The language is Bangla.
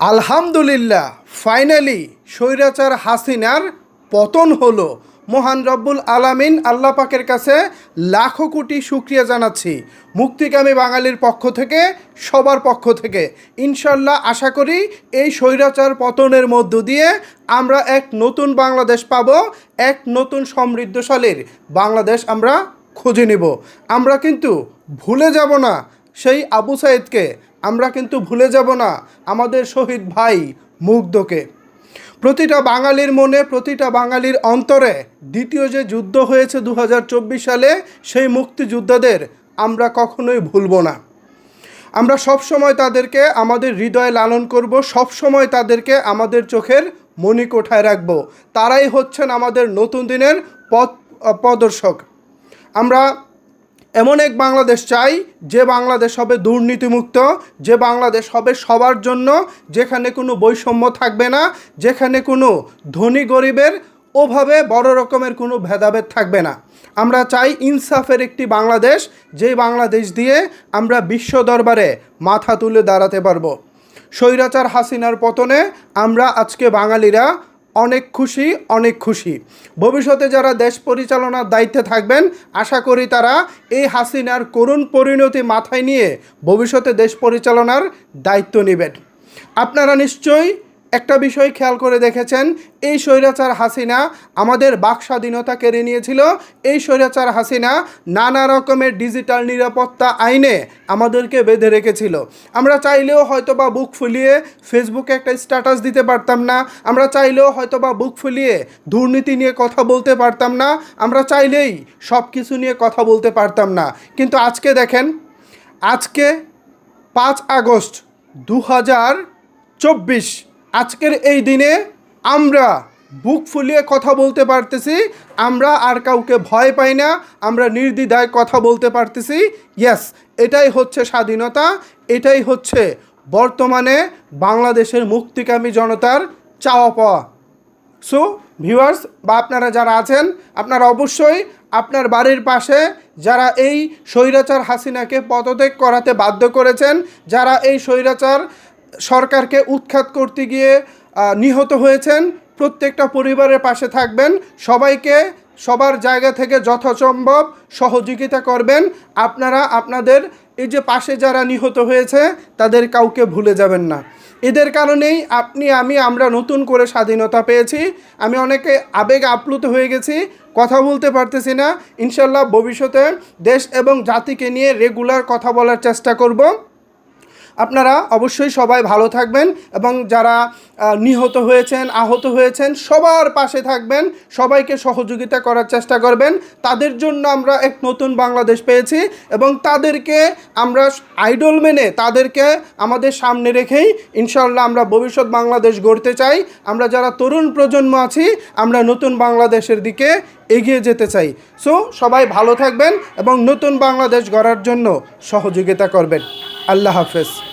আলহামদুলিল্লাহ ফাইনালি স্বৈরাচার হাসিনার পতন হলো। মহান রব্বুল আলামিন আল্লাহ পাকের কাছে লাখো কোটি শুক্রিয়া জানাচ্ছি। মুক্তিকামী বাঙালির পক্ষ থেকে, সবার পক্ষ থেকে। ইনশাল্লাহ আশা করি এই স্বৈরাচার পতনের মধ্য দিয়ে আমরা এক নতুন বাংলাদেশ পাবো, এক নতুন সমৃদ্ধশালীর বাংলাদেশ আমরা খুঁজে নেব। আমরা কিন্তু ভুলে যাব না সেই আবু সাইদকে। আমরা কিন্তু ভুলে যাব না আমাদের শহীদ ভাই মুগ্ধকে। প্রতিটা বাঙালির মনে, প্রতিটা বাঙালির অন্তরে দ্বিতীয় যে যুদ্ধ হয়েছে দু হাজার চব্বিশ সালে, সেই মুক্তিযোদ্ধাদের আমরা কখনোই ভুলব না। আমরা সব সময় তাদেরকে আমাদের হৃদয়ে লালন করব সব সময় তাদেরকে আমাদের চোখের মণিকোঠায় রাখব। তারাই হচ্ছেন আমাদের নতুন দিনের পথ প্রদর্শক। আমরা এমন এক বাংলাদেশ চাই, যে বাংলাদেশ হবে দুর্নীতিমুক্ত, যে বাংলাদেশ হবে সবার জন্য, যেখানে কোনো বৈষম্য থাকবে না, যেখানে কোনো ধনী গরিবের ওভাবে বড় রকমের কোনো ভেদাভেদ থাকবে না। আমরা চাই ইনসাফের একটি বাংলাদেশ, যেই বাংলাদেশ দিয়ে আমরা বিশ্ব দরবারে মাথা তুলে দাঁড়াতে পারব। স্বৈরাচার হাসিনার পতনে আমরা আজকে বাঙালিরা অনেক খুশি অনেক খুশি। ভবিষ্যতে যারা দেশ পরিচালনার দায়িত্বে থাকবেন, আশা করি তারা এই হাসিনার করুণ পরিণতি মাথায় নিয়ে ভবিষ্যতে দেশ পরিচালনার দায়িত্ব নেবেন। আপনারা নিশ্চয়ই একটা বিষয় খেয়াল করে দেখেছেন, এই স্বৈরাচার হাসিনা আমাদের বাক স্বাধীনতা কেড়ে নিয়েছিল। এই স্বৈরাচার হাসিনা নানা রকমের ডিজিটাল নিরাপত্তা আইনে আমাদেরকে বেঁধে রেখেছিল। আমরা চাইলেও হয়তো বা বুক ফুলিয়ে ফেসবুকে একটা স্ট্যাটাস দিতে পারতাম না। আমরা চাইলেও হয়তো বা বুক ফুলিয়ে দুর্নীতি নিয়ে কথা বলতে পারতাম না। আমরা চাইলেই সব কিছু নিয়ে কথা বলতে পারতাম না। কিন্তু আজকে দেখেন, আজকে পাঁচ আগস্ট দু হাজার চব্বিশ আজকের এই দিনে আমরা বুক ফুলিয়ে কথা বলতে পারতেছি, আমরা আর কাউকে ভয় পাই না, আমরা নির্দ্বিধায় কথা বলতে পারতেছি। ইয়েস এটাই হচ্ছে স্বাধীনতা, এটাই হচ্ছে বর্তমানে বাংলাদেশের মুক্তিকামী জনতার চাওয়া পাওয়া। সো ভিউয়ার্স বা আপনারা যারা আছেন, আপনারা অবশ্যই আপনার বাড়ির পাশে যারা এই স্বৈরাচার হাসিনাকে পদত্যাগ করাতে বাধ্য করেছেন, যারা এই স্বৈরাচার সরকারকে উৎখাত করতে গিয়ে নিহত হয়েছেন। প্রত্যেকটা পরিবারের পাশে থাকবেন। সবাইকে সবার জায়গা থেকে যথাসম্ভব সহযোগিতা করবেন। আপনারা, আপনাদের এই যে পাশে যারা নিহত হয়েছে, তাদের কাউকে ভুলে যাবেন না। এদের কারণেই আপনি, আমি, আমরা নতুন করে স্বাধীনতা পেয়েছি। আমি অনেকে আবেগ আপ্লুত হয়ে গেছি। কথা বলতে পারতেছি না। ইনশাল্লাহ ভবিষ্যতে দেশ এবং জাতিকে নিয়ে রেগুলার কথা বলার চেষ্টা করব। আপনারা অবশ্যই সবাই ভালো থাকবেন এবং যারা নিহত হয়েছেন, আহত হয়েছেন, সবার পাশে থাকবেন, সবাইকে সহযোগিতা করার চেষ্টা করবেন। তাদের জন্য আমরা এক নতুন বাংলাদেশ পেয়েছি এবং তাদেরকে আমরা আইডল মেনে তাদেরকে আমাদের সামনে রেখেই ইনশাল্লাহ আমরা ভবিষ্যৎ বাংলাদেশ গড়তে চাই। আমরা যারা তরুণ প্রজন্ম আছি, আমরা নতুন বাংলাদেশের দিকে এগিয়ে যেতে চাই। সো, সবাই ভালো থাকবেন এবং নতুন বাংলাদেশ গড়ার জন্য সহযোগিতা করবেন। আল্লাহ হাফেজ।